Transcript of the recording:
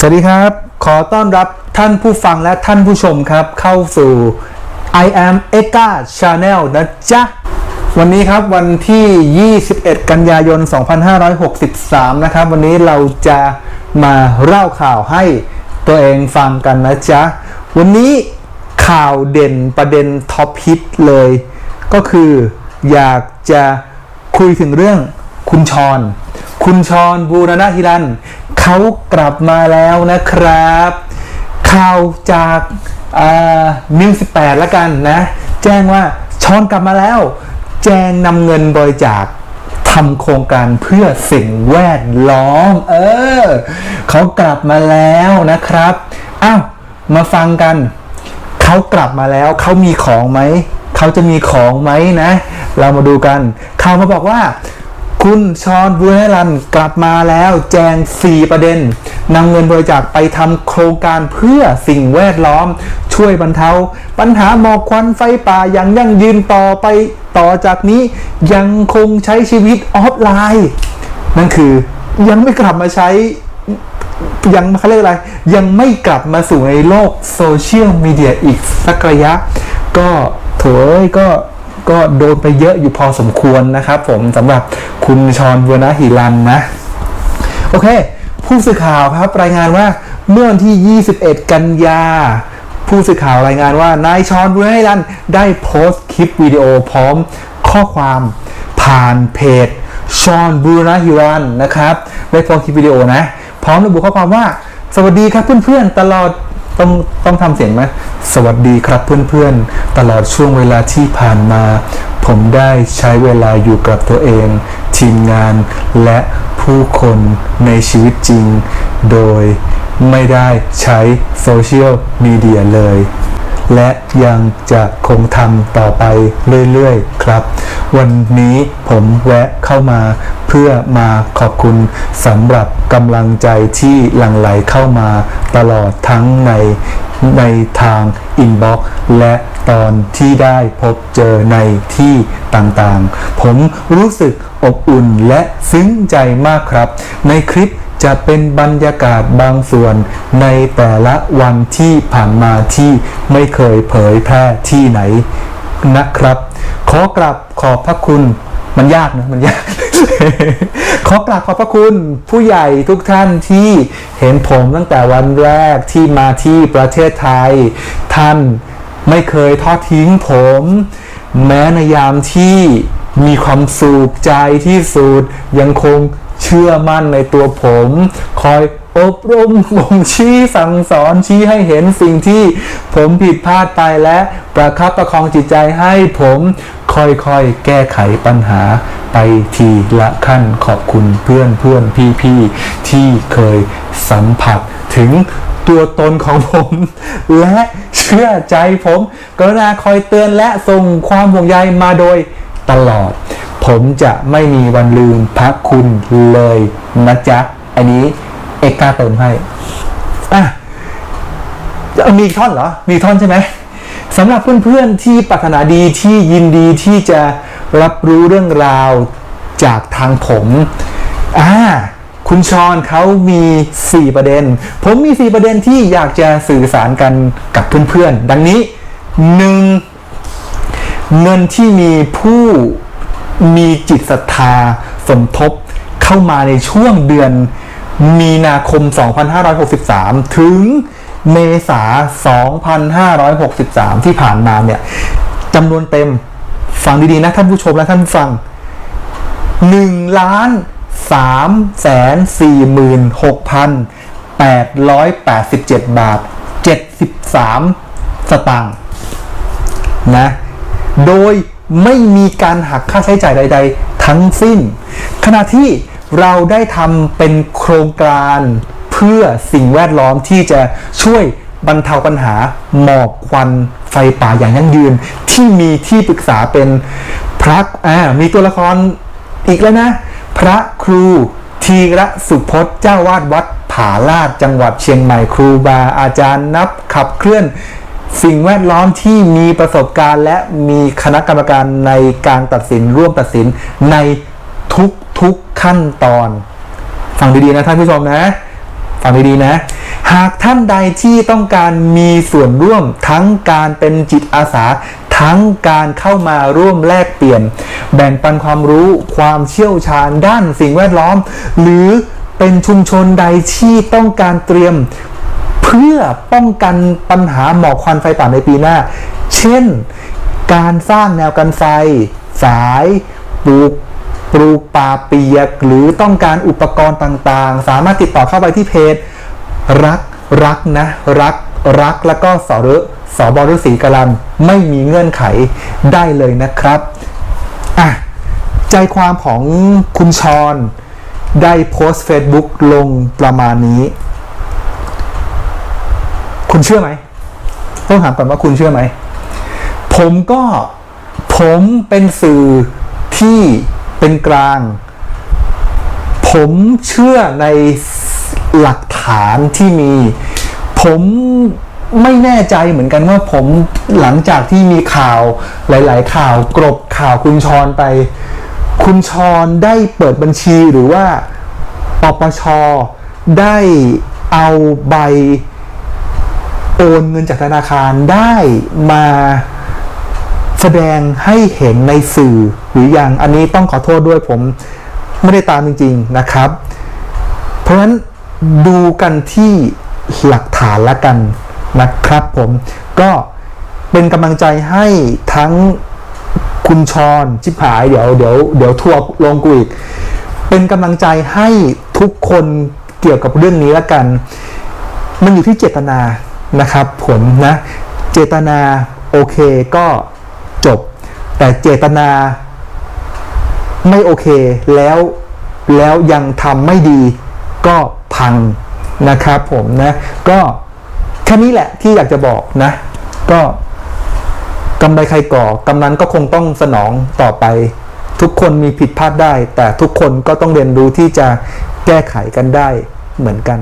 สวัสดีครับ ขอต้อนรับท่านผู้ฟังและท่านผู้ชมครับ เข้าสู่ I am e g a Channel นะจ๊ะ วันนี้ครับวันที่ 21 กันยายน 2563 นะครับ วันนี้เราจะมาเล่าข่าวให้ตัวเองฟังกันนะจ๊ะ วันนี้ข่าวเด่นประเด็นท็อปฮิตเลย ก็คืออยากจะคุยถึงเรื่องคุณชร คุณชรบูรณะฮิรันเขากลับมาแล้วนะครับ ข่าวจากนิว18แปดล้วกันนะ แจ้งว่าชอนกลับมาแล้ว แจงนำเงินบริจาคทำโครงการเพื่อสิ่งแวดล้อม เออเขากลับมาแล้วนะครับ อ้าวมาฟังกัน เขากลับมาแล้วเขามีของไหม เขาจะมีของไหมนะ เรามาดูกันข่าวมาบอกว่า คุณชอนบูเฮรันกลับมาแล้วแจง 4 ประเด็นนำเงินบริจาคไปทำโครงการเพื่อสิ่งแวดล้อม ช่วยบรรเทา ปัญหาหมอกควันไฟป่าอย่างยั่งยืนต่อไปต่อจากนี้ยังคงใช้ชีวิตออฟไลน์ นั่นคือยังไม่กลับมาใช้ยังเขาเรียกอะไร ยังไม่กลับมาสู่ในโลกโซเชียลมีเดียอีกสักระยะ ก็โถอยก็ ก็โดนไปเยอะอยู่พอสมควรนะครับผมสำหรับคุณชอนบัวนะฮิรันนะ โอเค ผู้สื่อข่าวครับรายงานว่าเมื่อวันที่ 21 กันยา ผู้สื่อข่าวรายงานว่านายชอนบุญให้รันได้โพสต์คลิปวิดีโอพร้อมข้อความผ่านเพจชอนบูรณฮิรันนะครับได้โพสต์คลิปวิดีโอนะ พร้อมระบุข้อความว่า สวัสดีครับเพื่อนๆ ตลอด ต้องต้องทำเสียงไหมสวัสดีครับเพื่อนๆ ตลอดช่วงเวลาที่ผ่านมา ผมได้ใช้เวลาอยู่กับตัวเอง ทีมงานและผู้คนในชีวิตจริง โดยไม่ได้ใช้โซเชียลมีเดียเลย และยังจะคงทำต่อไปเรื่อยๆ ครับ วันนี้ผมแวะเข้ามาเพื่อมาขอบคุณสำหรับกำลังใจที่หลั่งไหลเข้ามาตลอดทั้งในในทางอินบ็อกซ์และตอนที่ได้พบเจอในที่ต่างๆ ผมรู้สึกอบอุ่นและซึ้งใจมากครับ ในคลิป จะเป็นบรรยากาศบางส่วนในแต่ละวันที่ผ่านมาที่ไม่เคยเผยแพร่ที่ไหนนะครับ ขอกราบขอบพระคุณมันยากนะมันยาก ขอกราบขอบพระคุณผู้ใหญ่ทุกท่านที่เห็นผมตั้งแต่วันแรกที่มาที่ประเทศไทย ท่านไม่เคยทอดทิ้งผม แม้ในยามที่มีความสุขใจที่สุดยังคง เชื่อมั่นในตัวผม คอยอบรมบ่งชี้สั่งสอนชี้ให้เห็นสิ่งที่ผมผิดพลาดไปและประคับประคองจิตใจให้ผมค่อยๆ แก้ไขปัญหาไปทีละขั้นขอบคุณเพื่อนเพื่อนพี่พี่ๆที่เคยสัมผัสถึงตัวตนของผม และเชื่อใจผม กรุณาคอยเตือนและส่งความห่วงใยมาโดยตลอด ผมจะไม่มีวันลืมพระคุณเลยนะจ๊ะ อันนี้เอกกาเติมให้อะมีท่อนเหรอ มีท่อนใช่ไหมสำหรับเพื่อนๆที่ปรารถนาดีที่ยินดีที่จะรับรู้เรื่องราวจากทางผมอ่าคุณชอนเขามี 4 ประเด็น ผมมี 4 ประเด็นที่อยากจะสื่อสารกันกับเพื่อนๆ ดังนี้ 1. เงินที่มีผู้ มีจิตศรัทธาสมทบเข้ามาในช่วงเดือนมีนาคม 2563 ถึงเมษา 2563 ที่ผ่านมาเนี่ยจำนวนเต็มฟังดีๆนะท่านผู้ชมและท่านผู้ฟังหนึ่งล้านสามแสนสี่หมื่นหกพันแปดร้อยแปดสิบาทเจ็ดสิบสามสตางค์นะ โดย ไม่มีการหักค่าใช้จ่ายใด ๆ ทั้งสิ้น ขณะที่เราได้ทำเป็นโครงการเพื่อสิ่งแวดล้อมที่จะช่วยบรรเทาปัญหาหมอกควันไฟป่าอย่างยั่งยืน ที่มีที่ปรึกษาเป็นพระอ่ามีตัวละครอีกแล้วนะ พระครูทีระสุพจน์เจ้าวาดวัดผาลาดจังหวัดเชียงใหม่ครูบาอาจารย์นับขับเคลื่อน สิ่งแวดล้อมที่มีประสบการณ์ และมีคณะกรรมการในการตัดสินร่วมตัดสินในทุกๆขั้นตอน ฟังดีๆนะท่านผู้ชมนะ ฟังดีๆนะ หากท่านใดที่ต้องการมีส่วนร่วมทั้งการเป็นจิตอาสา ทั้งการเข้ามาร่วมแลกเปลี่ยน แบ่งปันความรู้ความเชี่ยวชาญด้านสิ่งแวดล้อม หรือเป็นชุมชนใดที่ต้องการเตรียม เพื่อป้องกันปัญหาหมอกควันไฟป่าในปีหน้า เช่น การสร้างแนวกันไฟ สายปลูกปลูกป่าเปียก หรือต้องการอุปกรณ์ต่างๆ สามารถติดต่อเข้าไปที่เพจรักรักนะ รักรักแล้วก็สรสบฤษีกรันไม่มีเงื่อนไขได้เลยนะครับอะใจความของคุณชอนได้โพสต์ Facebook ลงประมาณนี้ คุณเชื่อไหมต้องถามก่อนว่าคุณเชื่อไหม ผมก็ผมเป็นสื่อที่เป็นกลาง ผมเชื่อในหลักฐานที่มี ผมไม่แน่ใจเหมือนกันว่าผมหลังจากที่มีข่าวหลาย ๆ ข่าวกรบข่าวคุณชรไป คุณชรได้เปิดบัญชีหรือว่าปปชได้เอาใบ โอนเงินจากธนาคารได้มาแสดงให้เห็นในสื่อหรือยังอันนี้ต้องขอโทษด้วยผมไม่ได้ตามจริง ๆนะครับ เพราะฉะนั้นดูกันที่หลักฐานละกันนะครับผมก็เป็นกำลังใจให้ทั้งคุณชรชิบหายเดี๋ยวเดี๋ยวเดี๋ยวทัวร์ลงกูอีก เป็นกำลังใจให้ทุกคนเกี่ยวกับเรื่องนี้ละกัน มันอยู่ที่เจตนา นะครับผมนะเจตนาโอเคก็จบ แต่เจตนาไม่โอเคแล้วแล้วยังทำไม่ดีก็พังนะครับผมนะก็แค่นี้แหละที่อยากจะบอกนะ ก็กำไรใครก่อกำนั้นก็คงต้องสนองต่อไป ทุกคนมีผิดพลาดได้ แต่ทุกคนก็ต้องเรียนรู้ที่จะแก้ไขกันได้เหมือนกัน